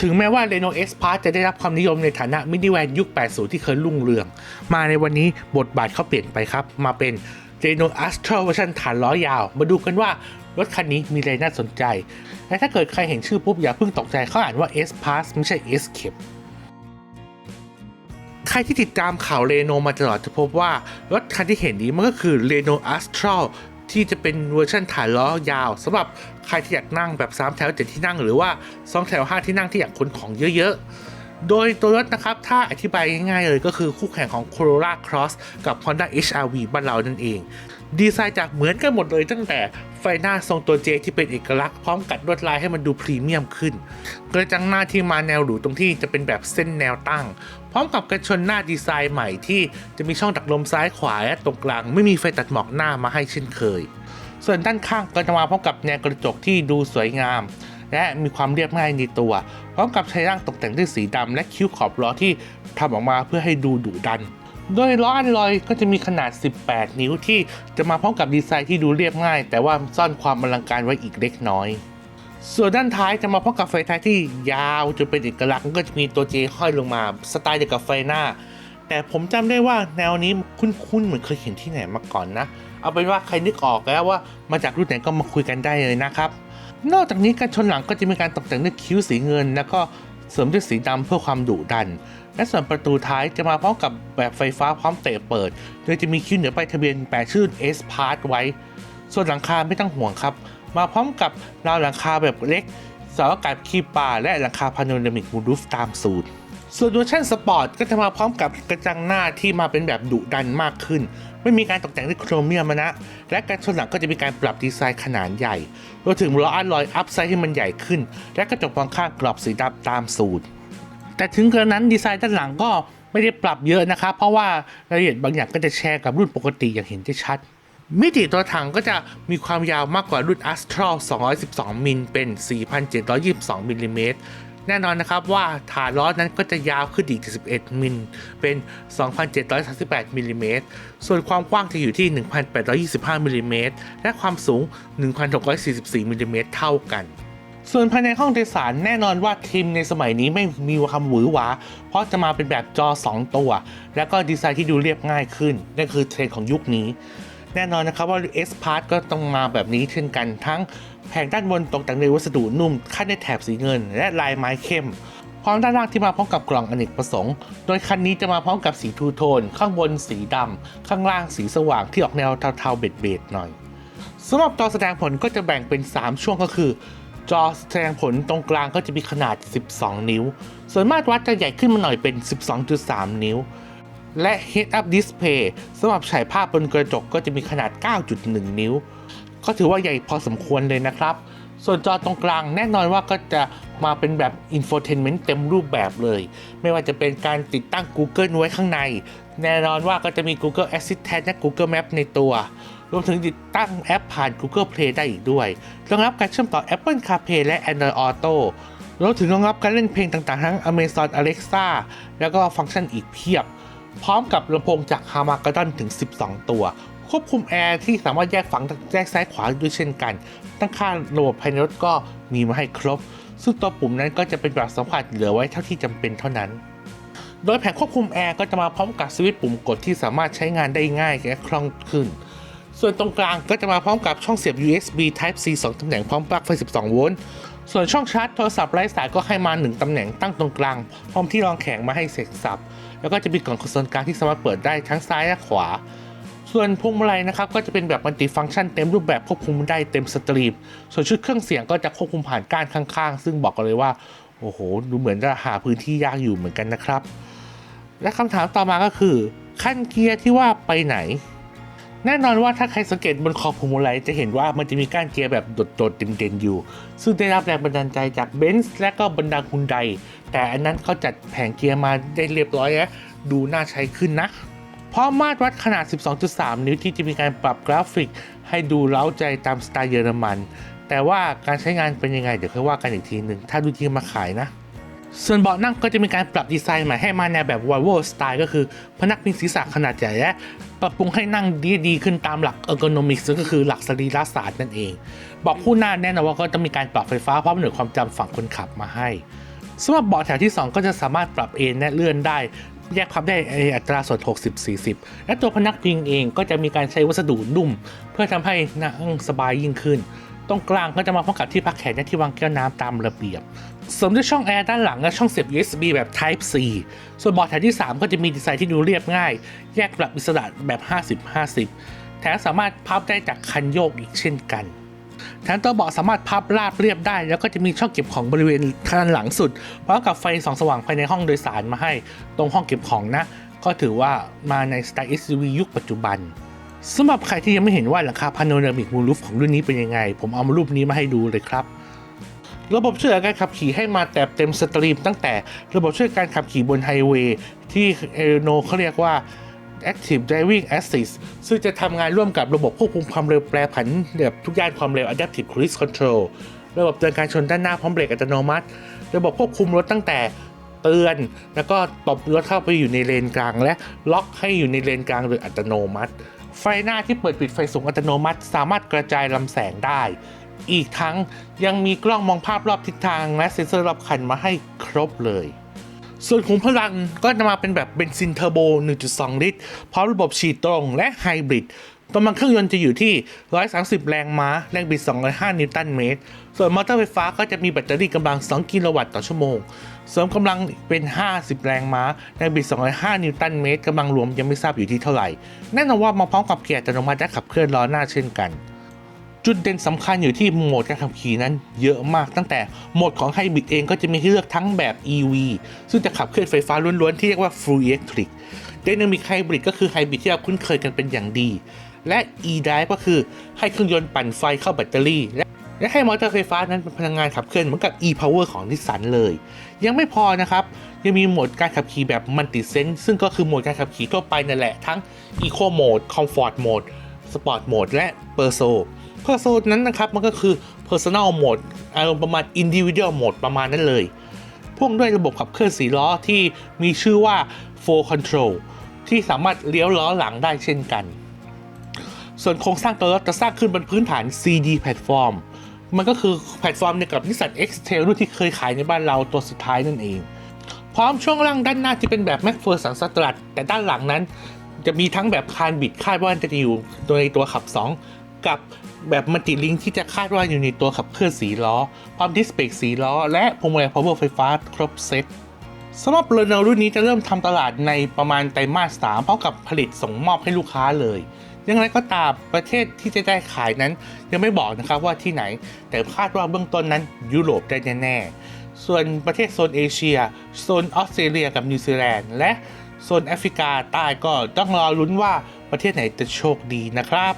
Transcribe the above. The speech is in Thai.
ถึงแม้ว่า Renault S Pass จะได้รับความนิยมในฐานะมินิแวนยุค 80 ที่เคยรุ่งเรือง มาในวันนี้บทบาทเขาเปลี่ยนไปครับ มาเป็น Renault Astra เวอร์ชันฐานล้อยาว มาดูกันว่ารถคันนี้มีอะไรน่าสนใจ และถ้าเกิดใครเห็นชื่อปุ๊บอย่าเพิ่งตกใจเขาอ่านว่า S Pass ไม่ใช่ S c a p ใครที่ติดตามข่าวเรโนมาตลอดจะพบว่ารถคันที่เห็นนี้มันก็คือ Renault Astral ที่จะเป็นเวอร์ชันฐานล้อยาวสำหรับ ใครที่อยากนั่งแบบ 3 แถว 7 ที่นั่ง หรือว่า 2 แถว 5 ที่นั่งที่อยากขนของเยอะๆ โดยตัวรถนะครับ ถ้าอธิบายง่ายๆเลยก็คือคู่แข่งของ Corolla Cross กับ Honda HRV บ้านเรานั่นเอง ดีไซน์จากเหมือนกันหมดเลยตั้งแต่ไฟหน้าทรงตัว J ที่เป็นเอกลักษณ์พร้อมกัดลวดลายให้มันดูพรีเมียมขึ้น กระจังหน้าที่มาแนวหรูตรงที่จะเป็นแบบเส้นแนวตั้ง พร้อมกับกระชนหน้าดีไซน์ใหม่ที่จะมีช่องดักลมซ้ายขวาและตรงกลาง ไม่มีไฟตัดหมอกหน้ามาให้เช่นเคย ส่วนด้านข้างก็จะมาพร้อมกับแนวกระจกที่ดูสวยงาม และมีความเรียบง่ายในตัว พร้อมกับใช้ร่างตกแต่งด้วยสีดำและคิ้วขอบล้อที่ทำออกมาเพื่อให้ดูดุดัน โดยล้ออันลอยก็จะมีขนาด 18 นิ้วที่จะมาพร้อมกับดีไซน์ที่ดูเรียบง่าย แต่ว่าซ่อนความอลังการไว้อีกเล็กน้อยส่วนด้านท้ายจะมาพร้อมกับไฟท้ายที่ยาวจนเป็นเอกลักษณ์ก็จะมีตัวเจห้อยลงมา สไตล์เดียวกับไฟหน้า แต่ผมจำได้ว่าแนวนี้คุ้นๆเหมือนเคยเห็นที่ไหนมาก่อนนะ เอาเป็นว่าใครนึกออกแล้วว่ามาจากรุ่นไหนก็มาคุยกันได้เลยนะครับ นอกจากนี้การชนหลังก็จะมีการตกแต่งด้วยคิ้วสีเงิน แล้วก็เสริมด้วยสีดำเพื่อความดุดัน และส่วนประตูท้ายจะมาพร้อมกับแบบไฟฟ้าพร้อมเตะเปิด โดยจะมีคิ้วเหนือป้ายทะเบียนแปะชื่อ S Part ไว้ ส่วนหลังคาไม่ต้องห่วงครับ มาพร้อมกับราวหลังคาแบบเล็กเสาอากาศคีบปาและหลังคาพาโนรามิกมูรูฟตามสูตร ส่วนเวอร์ชันสปอร์ตก็จะมาพร้อมกับกระจังหน้าที่มาเป็นแบบดุดันมากขึ้น ไม่มีการตกแต่งด้วยโครเมียมนะ และการชนหลังก็จะมีการปรับดีไซน์ขนาดใหญ่รวมถึงล้ออัลลอยอัพไซด์ให้มันใหญ่ขึ้น และกระจกมองข้างกรอบสีดำตามสูตร แต่ถึงกระนั้นดีไซน์ด้านหลังก็ไม่ได้ปรับเยอะนะครับ เพราะว่ารายละเอียดบางอย่างก็จะแชร์กับรุ่นปกติอย่างเห็นได้ชัด มิติตัวถังก็จะมีความยาวมากกว่ารุ่น Astral 212 มิลเป็น 4,722มิลลิเมตร แน่นอนนะครับว่าฐานล้อนั้นก็จะยาวขึ้นอีก11มิลเป็น 2,738มิลลิเมตรส่วนความกว้างจะอยู่ที่ 1,825มิลลิเมตรและความสูง 1,644มิลลิเมตรเท่ากันส่วนภายในห้องโดยสารแน่นอนว่าทีมในสมัยนี้ไม่มีความหวือหวา เพราะจะมาเป็นแบบจอ 2 ตัว แล้วก็ดีไซน์ที่ดูเรียบง่ายขึ้นนั่นคือเทรนด์ของยุคนี้ แน่นอนนะครับว่า S Part ก็ต้องมาแบบนี้เช่นกันทั้งแผงด้านบนตกแต่งด้วยวัสดุนุ่มขั้นด้วยแถบสีเงิน และลายไม้เข้มพร้อมด้านล่างที่มาพร้อมกับกล่องอเนกประสงค์ โดยคันนี้จะมาพร้อมกับสีทูโทน ข้างบนสีดำ ข้างล่างสีสว่างที่ออกแนวเทาๆเบ็ดๆหน่อยสำหรับจอแสดงผลก็จะแบ่งเป็น 3 ช่วงก็คือ จอแสดงผลตรงกลางก็จะมีขนาด 12 นิ้ว ส่วนมาตรวัดจะใหญ่ขึ้นมาหน่อยเป็น 12.3 นิ้ว และ Head Up Display สำหรับฉายภาพบนกระจกก็จะมีขนาด 9.1 นิ้ว ก็ถือว่าใหญ่พอสมควรเลยนะครับ ส่วนจอตรงกลางแน่นอนว่าก็จะมาเป็นแบบ Infotainment เต็มรูปแบบเลย ไม่ว่าจะเป็นการติดตั้ง Google ไว้ข้างใน แน่นอนว่าก็จะมี Google Assistant และ Google Map ในตัว รวมถึงติดตั้งแอปผ่าน Google Play ได้อีกด้วยรองรับการเชื่อมต่อ Apple CarPlay และ Android Auto รวมถึงรองรับการเล่นเพลงต่างๆ ทั้ง Amazon Alexa แล้วก็ฟังก์ชันอีกเพียบ พร้อมกับลำโพงจาก h a m a g a d o n ถึง 12 ตัว ควบคุมแอร์ที่สามารถแยกฝั่งแยกซ้ายขวาด้วยเช่นกัน ตั้งค่าระบบภายในรถก็มีมาให้ครบ ซึ่งตัวปุ่มนั้นก็จะเป็นแบบสัมผัสเหลือไว้เท่าที่จำเป็นเท่านั้น โดยแผงควบคุมแอร์ก็จะมาพร้อมกับสวิตช์ปุ่มกดที่สามารถใช้งานได้ง่ายและคล่องขึ้น ส่วนตรงกลางก็จะมาพร้อมกับช่องเสียบ USB Type C 2ตำแหน่งพร้อมปลั๊กไฟ 12 โวลต์ส่วนช่องชาร์จโทรศัพท์ไร้สายก็ให้มา 1ตำแหน่งตั้งตรงกลาง พร้อมที่รองแข็งมาให้เสกสับ แล้วก็จะมีกล่องคอนโซลกลางที่สามารถเปิดได้ทั้งซ้ายและขวา ส่วนพวงมาลัยนะครับก็จะเป็นแบบมัลติฟังก์ชันเต็มรูปแบบควบคุมได้เต็มสตรีม ส่วนชุดเครื่องเสียงก็จะควบคุมผ่านก้านข้างๆ ซึ่งบอกกันเลยว่าโอ้โหดูเหมือนจะหาพื้นที่ยากอยู่เหมือนกันนะครับ และคำถามต่อมาก็คือ ขั้นเกียร์ที่ว่าไปไหน แน่นอนว่าถ้าใครสังเกตบนขอบพวงมาลัยจะเห็นว่ามันจะมีก้านเกียร์แบบโดดๆเด่นๆอยู่ ซึ่งได้รับแรงบันดาลใจจากเบนซ์และก็บรรดาคุณไดแต่อันนั้นเขาจัดแผงเกียร์มาได้เรียบร้อยแล้วดูน่าใช้ขึ้นนะ เพราะมาตรวัดขนาด 12.3 นิ้วที่จะมีการปรับกราฟิก ให้ดูเล้าใจตามสไตล์เยอรมัน แต่ว่าการใช้งานเป็นยังไงเดี๋ยวค่อยว่ากันอีกทีหนึ่งถ้าดูที่มาขายนะส่วนเบาะนั่งก็จะมีการปรับดีไซน์ใหม่ให้มาแนวแบบ Volvo สไตล์ก็คือพนักพิงศีรษะขนาดใหญ่และ ปรับปรุงให้นั่งดีดีขึ้นตามหลักเออร์โกนมิก็คือหลักสรีรศาสตร์นั่นเอง บอกผู้น่าแน่นอนว่าก็จะมีการปรับไฟฟ้าพร้อมหน่วยความจำฝั่งคนขับมาให้สำหรับเบาะแถวที่ 2 ก็จะสามารถปรับเอนและเลื่อนได้ แยกพับได้อัตราส่วน 60-40 และตัวพนักพิงเองก็จะมีการใช้วัสดุนุ่ม เพื่อทำให้นั่งสบายยิ่งขึ้น ตรงกลางก็จะมาพร้อมกับที่พักแขนและที่วางแก้วน้ำตามระเบียบเสริมด้วยช่องแอร์ด้านหลังและช่องเสียบ USB แบบ Type C ส่วนเบาะแถวที่ 3 ก็จะมีดีไซน์ที่ดูเรียบง่าย แยกปรับอิสระแบบ 50-50 แถมสามารถพับได้จากคันโยกอีกเช่นกันแถมตัวเบาะสามารถพับราบเรียบได้ แล้วก็จะมีช่องเก็บของบริเวณข้างหลังสุดพร้อมกับไฟสองสว่างภายในห้องโดยสารมาให้ ตรงห้องเก็บของนะ ก็ถือว่ามาในสไตล์ SUV ยุคปัจจุบัน สำหรับใครที่ยังไม่เห็นว่าหลังคาพาโนรามิกมูลูฟของรุ่นนี้เป็นยังไง ผมเอามารูปนี้มาให้ดูเลยครับ ระบบช่วยการขับขี่ให้มาแต่เต็มสตรีม ตั้งแต่ระบบช่วยการขับขี่บนไฮเวย์ที่เอโนเขาเรียกว่า Active Driving Assist ซึ่งจะทำงานร่วมกับระบบควบคุมความเร็วแปรผันแบบทุกย่านความเร็ว Adaptive Cruise Control ระบบเตือนการชนด้านหน้าพร้อมเบรกอัตโนมัติ ระบบควบคุมรถตั้งแต่เตือน แล้วก็ตบรถเข้าไปอยู่ในเลนกลาง และล็อกให้อยู่ในเลนกลางโดยอัตโนมัติ ไฟหน้าที่เปิดปิดไฟสูงอัตโนมัติ สามารถกระจายลำแสงได้ อีกทั้งยังมีกล้องมองภาพรอบทิศทางและเซ็นเซอร์รอบคันมาให้ครบเลย ส่วนขุมพลังก็จะมาเป็นแบบเบนซินเทอร์โบ 1.2 ลิตรพร้อมระบบฉีดตรงและไฮบริด กำลังเครื่องยนต์จะอยู่ที่ 130 แรงม้า แรงบิด 205 นิวตันเมตร ส่วนมอเตอร์ไฟฟ้าก็จะมีแบตเตอรี่กำลัง 2 กิโลวัตต์ต่อชั่วโมง เสริมกำลังเป็น 50 แรงม้า แรงบิด 205 นิวตันเมตรกำลังรวมยังไม่ทราบอยู่ที่เท่าไหร่ แน่นอนว่ามาพร้อมกับเกียร์อัตโนมัติและขับเคลื่อนล้อหน้าเช่นกันจุดเด่นสำคัญอยู่ที่โหมดการขับขี่นั้นเยอะมากตั้งแต่โหมดของไฮบริดเองก็จะมีให้เลือกทั้งแบบ EV ซึ่งจะขับเคลื่อนไฟฟ้าล้วนๆ ที่เรียกว่า Full Electric Dynamic Hybrid ก็คือไฮบริดที่เราคุ้นเคยกันเป็นอย่างดี และ E-Drive ก็คือให้เครื่องยนต์ปั่นไฟเข้าแบตเตอรี่ และให้มอเตอร์ไฟฟ้านั้นเป็นพลังงานขับเคลื่อนเหมือนกับ e-power ของนิสสันเลย ยังไม่พอนะครับ ยังมีโหมดการขับขี่แบบ Multi Sense ซึ่งก็คือโหมดการขับขี่ทั่วไปนั่นแหละทั้ง Eco Mode Comfort Mode Sport Mode และ Perso Perso นั้นนะครับมันก็คือ Personal Mode อารมณ์ประมาณ Individual Mode ประมาณนั้นเลยพ่วงด้วยระบบขับเคลื่อนสีล้อที่มีชื่อว่า Full Control ที่สามารถเลี้ยวล้อหลังได้เช่นกัน ส่วนโครงสร้างตัวรถจะสร้างขึ้นบนพื้นฐาน CD แพลตฟอร์ม มันก็คือแพลตฟอร์มเดียวกับนิสสัน X-Trail รุ่นที่เคยขายในบ้านเราตัวสุดท้ายนั่นเอง พร้อมช่วงล่างด้านหน้าที่เป็นแบบ m a c p h e r s o n s t r a t แต่ด้านหลังนั้น จะมีทั้งแบบคานบิดคาดว่าจะอยู่ในตัวขับ 2 กับแบบมัลติลิงที่จะคาดว่าอยู่ในตัวขับเคลื่อนสีล้อ พร้อมดิสเบรกสีล้อ และพวงมาลัย power ไฟฟ้าครบเซ็ตสำหรับเรโนรุ่นนี้จะเริ่มทำตลาดในประมาณไตรมาสสามพร้อมกับผลิตส่งมอบให้ลูกค้าเลย ยังไงก็ตามประเทศที่จะได้ขายนั้น ยังไม่บอกนะครับว่าที่ไหน แต่คาดว่าเบื้องต้นนั้นยุโรปได้แน่ๆส่วนประเทศโซนเอเชีย โซนออสเตรเลียกับนิวซีแลนด์และโซนแอฟริกาใต้ก็ต้องรอลุ้นว่าประเทศไหนจะโชคดีนะครับ